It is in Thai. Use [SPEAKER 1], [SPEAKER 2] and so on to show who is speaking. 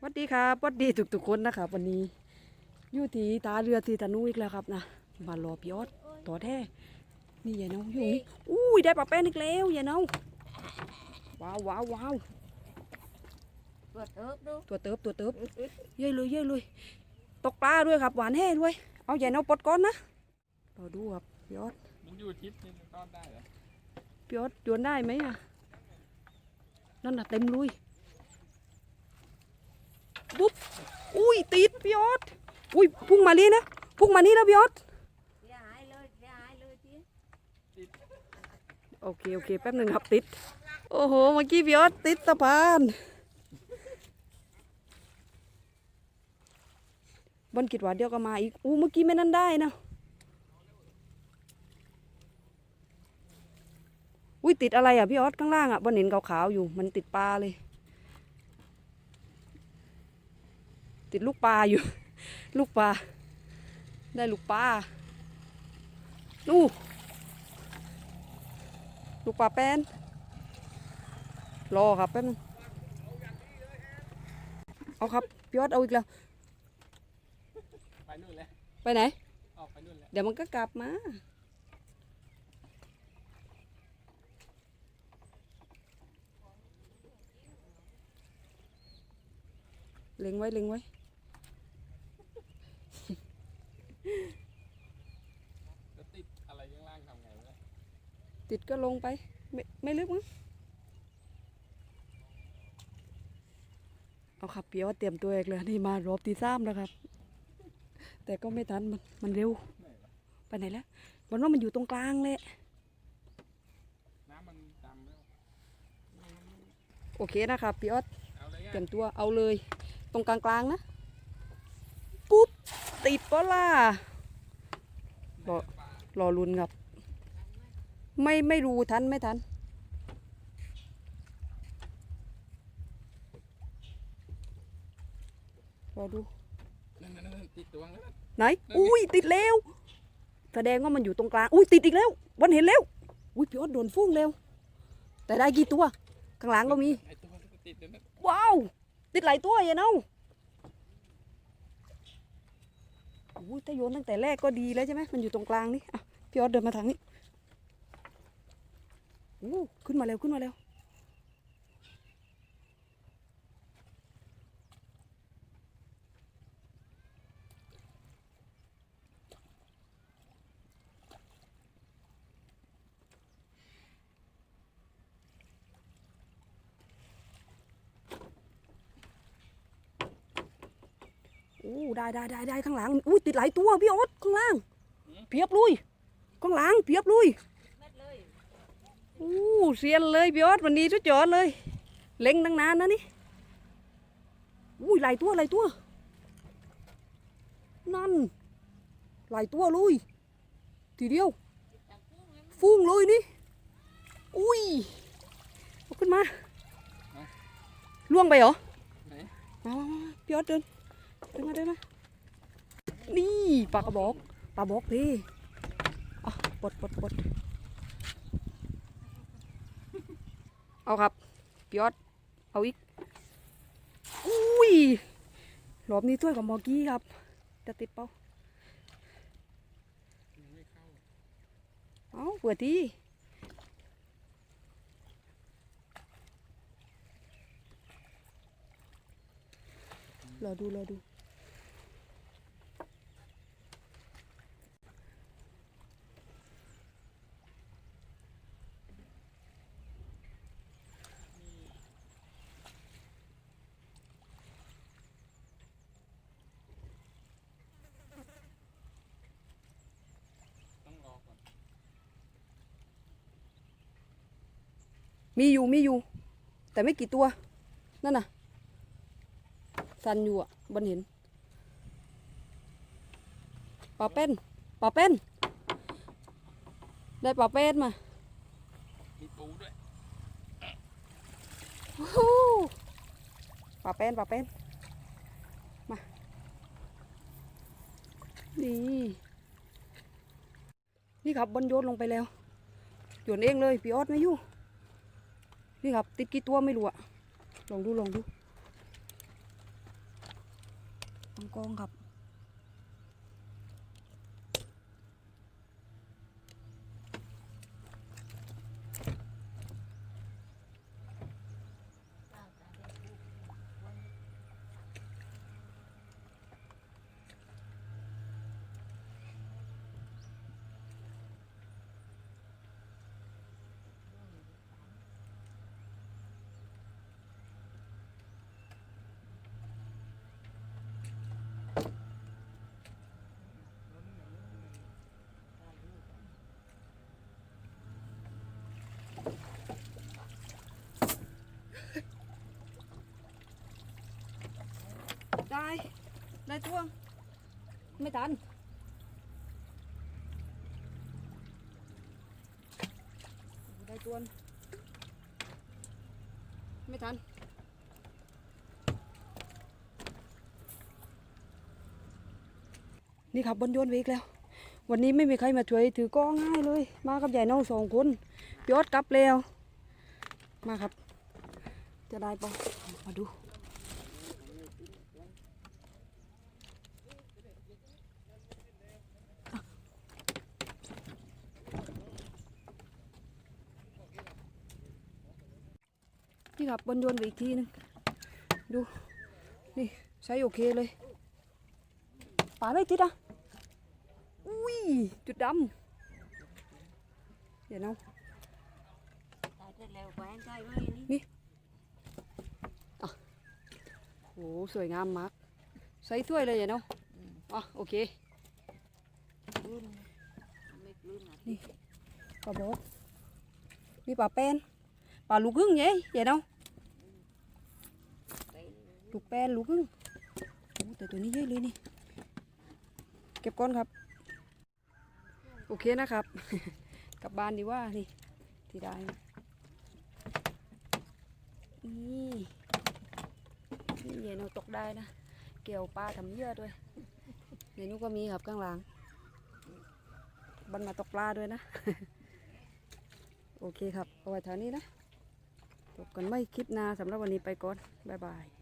[SPEAKER 1] สวัสดีครับสวัสดีทุกทุกๆคนนะครับวันนี้อยู่ที่ตาเรือที่ตะนุอีกแล้วครับนะมารอพี่ออดต่อแท้นี่ยายน้องอยู่นี่อุ้ยได้ปลาแป้นอีกแล้วยายน้องว้าวว้าวว้าว
[SPEAKER 2] ตัวเติบดู
[SPEAKER 1] ตัวเติบตัวเติบเย้ยเลยเย้ยเลยตกปลาด้วยครับหวานแห่ด้วย เอายายน้องปลดก้อนนะรอดูครับพี่ออด
[SPEAKER 3] มันอยู่ทิศนี่มันก็ได้เหรอ
[SPEAKER 1] พี่ออดโยนได้ไหมอะนั่นน่ะเต็มลุย ปุ๊บอุ้ยติดพี่ออดอุ้ยพุ่งมานี่นะพุ่งมานี่แล้วพี่ออด
[SPEAKER 2] เสียหายเลยเสียหายเลยที
[SPEAKER 1] โอเคโอเคแป๊บหนึ่งครับติด โอ้โหเมื่อกี้พี่ออสติดสะพานบนกิดว่าเดียวก็มาอีกอู้เมื่อกี้ไม่นั่นได้นะอุ้ยติดอะไรอะพี่ออสข้างล่างอะบนเห็นขาวๆอยู่มันติดปลาเลย ติดลูกปลาอยู่ ลูกปลา ได้ลูกปลานู่ลูกปลาแป้น รอครับแป๊บนึงเอาครับพี่ออดเอาอีกแล้ว
[SPEAKER 3] ไปนู่นเลย
[SPEAKER 1] ไปไหน
[SPEAKER 3] ออกไปนู่นเลย
[SPEAKER 1] เดี๋ยวมันก็กลับมา เล็งไว้ เล็งไว้
[SPEAKER 3] ติดอะไรข้างล่างทำไงวะ
[SPEAKER 1] ติดก็ลงไป ไม่ไม่ลึกมั้งเอาครับพี่อดเตรียมตัวเองเลยนี่มารอบที่สามแล้วครับ แต่ก็ไม่ทันมันมันเร็ว
[SPEAKER 3] ไป
[SPEAKER 1] ไหนแล้ววันว่ามันอยู่ตรงกลางเลย
[SPEAKER 3] น้ำมันดำแล้ว
[SPEAKER 1] โอเคนะครับพี่ออส
[SPEAKER 3] เต
[SPEAKER 1] รียมตัวเอาเลย ตรงกลางกลางนะปุ๊บติดปะล่ะรอรอรุนครับ ไม่ไม่รู้ทันไม่ทัน รอดู
[SPEAKER 3] นั่นนั่นนั่นติดตัวแล้ว
[SPEAKER 1] ไหน อุ้ยติดแล้ว แสดงว่ามันอยู่ตรงกลาง อุ้ยติดอีกแล้ว วันเห็นแล้ว อุ้ยพี่ออสโดนฟุ้งเร็ว แต่ได้กี่ตัว ข้างหลังก็มี
[SPEAKER 3] ไอตัวที่ติดนั่นนะ
[SPEAKER 1] ว้าว ติดหลายตัวอย่าเนาอุ้ยถ้าโยนตั้งแต่แรกก็ดีแล้วใช่ไหมมันอยู่ตรงกลางนี่อะพี่ออสเดินมาทางนี้โอ้ขึ้นมาเร็วขึ้นมาเร็วโอ้ได้ได้ได้ได้ข้างหลัง อุ้ยติดหลายตัวพี่ออสข้างล่าง เพียบลุย ข้างหลังเพียบลุย อู้เซียนเลยพี่ออสวันนี้สุดยอดเลย เล็งตั้งนานนะนี่อุ้ยหลายตัวหลายตัว นั่นหลายตัวเลยทีเดียวฟุ้งเลยนี่ อุ้ยเอาขึ้นมาล่วงไปเหรอ
[SPEAKER 3] ไหน
[SPEAKER 1] มามามาพี่ออสเดินเดินมาเดินมานี่ปลากระบอกปลาบอกพี่อะปลดปลดปลด เอาครับพี่ออสเอาอีก อุ้ยรอบนี้ถ้วยกับมอกี้ครับ จะติดเปล่า
[SPEAKER 3] ยังไม่เข้า
[SPEAKER 1] เอาเปิดทีรอดูรอดู
[SPEAKER 3] ต้องรอก่อน
[SPEAKER 1] มีอยู่มีอยู่ แต่ไม่กี่ตัว นั่นน่ะ สันอยู่อะบนเห็นปลาเป็นปลาเป็นได้ปลาเป็นมา
[SPEAKER 3] มีปูด้วย
[SPEAKER 1] วู้ฮู้ปลาเป็นปลาเป็นมานี่นี่ครับบนโยนลงไปแล้วโยนเองเลยพี่ออสไม่อยู่ นี่ครับ ติดกี่ตัวไม่รู้อะลองดูลองดูบางกองครับ ได้ท่วง ไม่ทันได้ทวนไม่ทันนี่ครับบนโยนเวกแล้ว วันนี้ไม่มีใครมาช่วยถือกล้องง่ายเลย มากับใหญ่น้องสองคนพี่ออดกลับแล้ว มาครับ จะได้ปะมาดู ครับบนโยนไปอีกทีนึงดูนี่ใช้โอเคเลยป่าไม่ติดอะอุ้ยจุดดำเดี๋ยวนะ
[SPEAKER 2] ตายจะแล้วแหวนใจไหมนี่
[SPEAKER 1] โหสวยงามมากใส่ถ้วยเลยเดี๋ยวนะอะโอเค
[SPEAKER 2] กลืนไม่กลืนอะ
[SPEAKER 1] ปลาโบกนี่ปลาเป็นปลาลูกครึ่ง vậy vậy đâu
[SPEAKER 2] ไป
[SPEAKER 1] ลูกแป้นลูกครึ่งแต่ตัวนี้เยอะเลยนี่ เก็บก้อนครับ โอเคนะครับ กลับบ้านดีว่านี่ที่ได้นี่นี่เดี๋ยวหนูตกได้นะ เกี่ยวปลาทำเยื่อด้วยเดี๋ยนูก็มีครับข้างหลังบันมาตกปลาด้วยนะ โอเคครับ เอาไว้เท่านี้นะจบกันไม่คลิปหนาสำหรับวันนี้ไปก่อน บ๊ายบาย